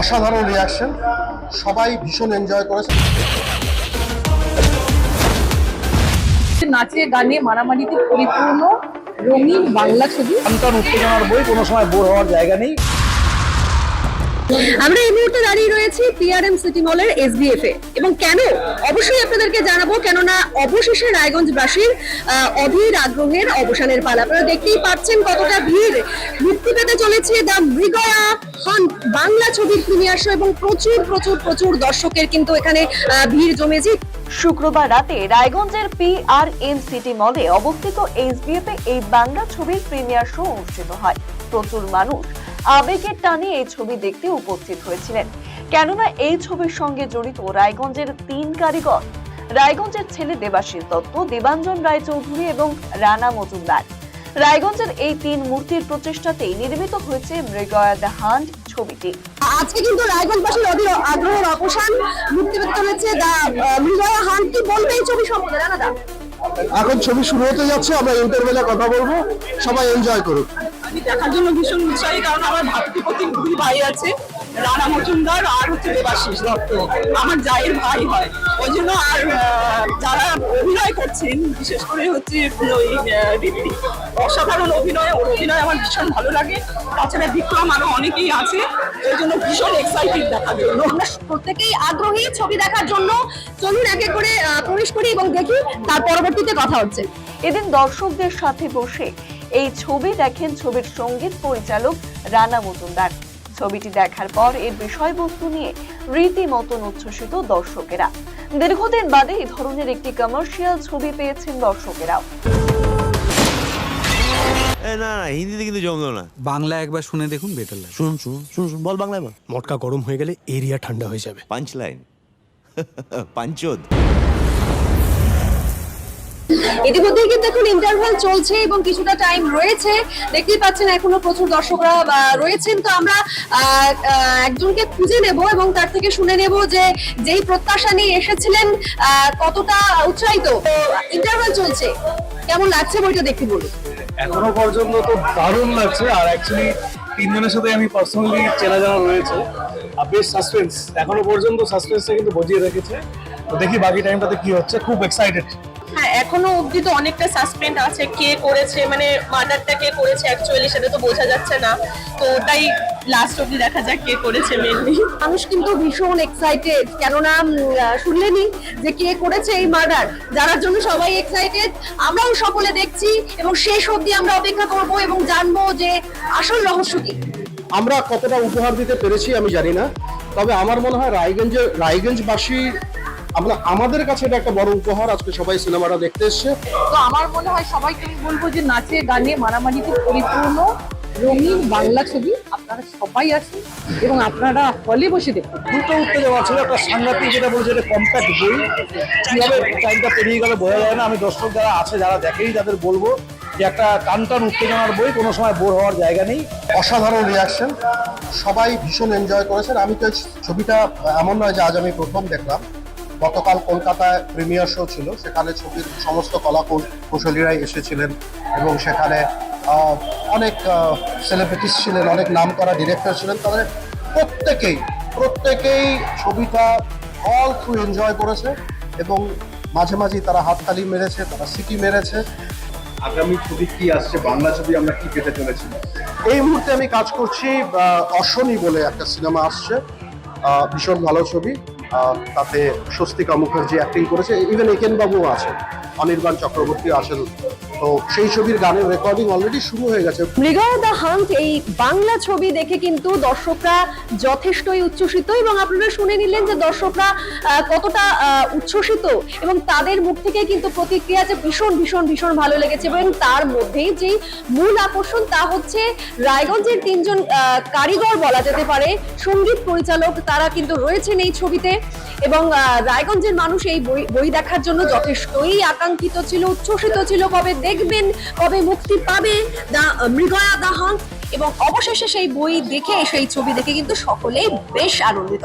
অসাধারণ রিয়াকশন সবাই ভীষণ এনজয় করেছে। নাচে গানে মারামারিতে পরিপূর্ণ রঙিন বাংলা ছবি। আমি সন্তান উত্তেজনার বই কোনো সময় বোর হওয়ার জায়গা নেই। আমরা এই মুহূর্তে দাঁড়িয়ে রয়েছি পিআরএম সিটি মলের এসবিএফ এ। এবং কেন? অবশ্যই আপনাদেরকে জানাব, কেননা অবশেষে রায়গঞ্জবাসীর অধীর আগ্রহের অবসানের পালা। আপনারা দেখতেই পাচ্ছেন কতটা ভিড়। মুক্তি পেতে চলেছে দ্য মৃগয়া হন্ট বাংলা ছবির প্রিমিয়ার শো এবং প্রচুর প্রচুর প্রচুর দর্শকের কিন্তু এখানে ভিড় জমেছে। শুক্রবার রাতে রায়গঞ্জের পি আর এম সিটি মলে অবস্থিত এইচবিএফ এ এই বাংলা ছবির প্রিমিয়ার শো অনুষ্ঠিত হয়। প্রচুর মানুষ আবেগের টানে এই ছবি দেখতে উপস্থিত হয়েছিলেন। কেননা এই ছবির সঙ্গে জড়িত রায়গঞ্জের তিন কারিগর রায়গঞ্জের ছেলে দেবাশিস দত্ত দেবাঞ্জন রায়চৌধুরী এবং রানা মজুমদার। রায়গঞ্জের এই তিন মূর্তির প্রচেষ্টাতেই নির্মিত হয়েছে মৃগয়া দ্য হান্ট ছবিটি। আজকে কিন্তু রায়গঞ্জবাসীর অধীর আগ্রহের অবসান মুক্তি পেতে চলেছে দ্য মৃগয়া হান্ট। কি বলবে এই ছবি সম্বন্ধে জানা দা? এখন ছবি শুরু হতে যাচ্ছে আমরা ইন্টারভেলে কথা বলব। সবাই এনজয় করুক। আমি দেখার জন্য ভীষণ উৎসাহী কারণ আমার ভাতৃপতি দুই ভাই আছে রানা মজুমদার আর হচ্ছে দেবাশিস দত্ত। আমার জায়ের ভাই হয়। ওই জন্য আর যারা অভিনয় করছেন বিশেষ করে হচ্ছে ওই দীপ্তি অসাধারণ অভিনয় ওর অভিনয় আমার ভীষণ ভালো লাগে। তাছাড়া বিক্রম আরও অনেকেই আছে ওই জন্য ভীষণ এক্সাইটেড দেখার জন্য। প্রত্যেকেই আগ্রহী ছবি দেখার জন্য। চলুন এক এক করে প্রবেশ করি এবং দেখি তার পরবর্তীতে কথা হচ্ছে। এদিন দর্শকদের সাথে বসে এই ছবি দেখেন ছবির সংগীত পরিচালক রানা মজুমদার। ছবিটি দেখার পর এর বিষয়বস্তু নিয়ে রীতিমতন উচ্ছ্বসিত দর্শকেরা। দীর্ঘদিন বাদে এই ধরনের একটি কমার্শিয়াল ছবি পেয়েছেন দর্শকেরাও। না না হিন্দিতে কিন্তু জমলো না। বাংলা একবার শুনে দেখুন বেটার লাগে। শুন শুন শুন শুন বল বাংলায় বল। মটকা গরম হয়ে গেলে এরিয়া ঠান্ডা হয়ে যাবে। পাঞ্চ লাইন পাঞ্চদ ইতিমধ্যে কিন্তু এখন ইন্টারভেল চলছে এবং কিছুটা টাইম রয়েছে। দেখতেই পাচ্ছেন এখনও প্রচুর দর্শকরা রয়েছেন। তো আমরা একজনকে খুঁজে নেব এবং তার থেকে শুনে নেব যে যেই প্রত্যাশা নিয়ে এসেছিলেন কতটা উৎসাহিত। ইন্টারভেল চলছে। কেমন লাগছে বইটা দেখতে বলুন। এখনও পর্যন্ত তো দারুণ লাগছে। আর অ্যাকচুয়ালি তিনজনের সাথে আমি পার্সোনালি চেনা জানা রয়েছে। আর বেশ সাসপেন্স এখনও পর্যন্ত সাসপেন্সটা কিন্তু বজিয়ে রেখেছে। তো দেখি বাকি টাইমটাতে কি হচ্ছে। খুব এক্সাইটেড হ্যাঁ এখনও অবধি তো অনেকটা সাসপেন্ড আছে। কে করেছে মানে মার্ডারটা কে করেছে অ্যাকচুয়ালি সেটা তো বোঝা যাচ্ছে না। তো ওটাই লাস্ট অবধি দেখা যাক কে করেছে মেনলি মানুষ কিন্তু ভীষণ এক্সাইটেড কেননা শুনলেনই যে কে করেছে এই মার্ডার যার জন্য সবাই এক্সাইটেড আমরাও সকলে দেখছি এবং শেষ অবধি আমরা অপেক্ষা করব এবং জানব যে আসল রহস্য কি। আমরা কতটা উপহার দিতে পেরেছি আমি জানি না তবে আমার মনে হয় রায়গঞ্জের রায়গঞ্জবাসী আমরা আমাদের কাছে এটা একটা বড় উপহার। আজকে সবাই সিনেমাটা দেখতে এসছে। তো আমার মনে হয় সবাইকে আমি বলব যে নাচে গানে মারামারিতে পরিপূর্ণ। রঙিন বাংলা ছবি আপনারা সবাই আছেন এবং আপনারা হলে বসে দেখুন। দুটো উত্তেজনা ছিল একটা সাংঘাতিক যেটা বলছে এটা কম্প্যাক্ট বই। কীভাবে টাইমটা পেরিয়ে গেলে বোঝা যায় না। আমি দর্শক যারা আছে যারা দেখেই তাদের বলব যে একটা টান টান উত্তেজনার বই কোনো সময় বোর হওয়ার জায়গা নেই। অসাধারণ রিয়াকশন সবাই ভীষণ এনজয় করেছেন। আমি তো ছবিটা এমন নয় যে আজ আমি প্রথম দেখলাম। গতকাল কলকাতায় প্রিমিয়ার শো ছিল। সেখানে ছবির সমস্ত কলা কৌশলীরাই এসেছিলেন এবং সেখানে অনেক সেলিব্রিটিস ছিলেন অনেক নাম করা ডিরেক্টর ছিলেন। তাদের প্রত্যেকেই প্রত্যেকেই ছবিটা অল থ্রু এনজয় করেছে এবং মাঝে মাঝেই তারা হাততালি মেরেছে তারা সিটি মেরেছে। আগামী ছবি কি আসছে? বাংলা ছবি আমরা কি পেতে চলেছি? এই মুহূর্তে আমি কাজ করছি অশ্বনী বলে একটা সিনেমা আসছে ভীষণ ভালো ছবি। তাতে স্বস্তিকা মুখার্জি অ্যাক্টিং করেছে। ইভেন একেন বাবু আছেন। অনির্বাণ চক্রবর্তী আছেন তো সেই ছবির গানের রেকর্ডিং অলরেডি শুরু হয়ে গেছে। মৃগয়া দ্য হান্ট, এই বাংলা ছবি দেখে কিন্তু দর্শকরা যথেষ্টই উচ্ছ্বসিত এবং আপনারা শুনে নিলেন যে দর্শকরা কতটা উচ্ছ্বসিত এবং তাদের মুখ থেকে কিন্তু প্রতিক্রিয়া যে ভীষণ ভীষণ ভীষণ ভালো লেগেছে এবং তার মধ্যেই যে মূল আকর্ষণ তা হচ্ছে রায়গঞ্জের তিনজন কারিগর বলা যেতে পারে। সংগীত পরিচালক তারা কিন্তু রয়েছেন এই ছবিতে এবং রায়গঞ্জের মানুষ এই বই দেখার জন্য যথেষ্টই আকাঙ্ক্ষিত ছিল, উচ্ছ্বসিত ছিল কবে দেখবেন কবে মুক্তি পাবে দা, মৃগয়া দা এবং অবশেষে সেই বই দেখে, সেই ছবি দেখে কিন্তু সকলেই বেশ আনন্দিত।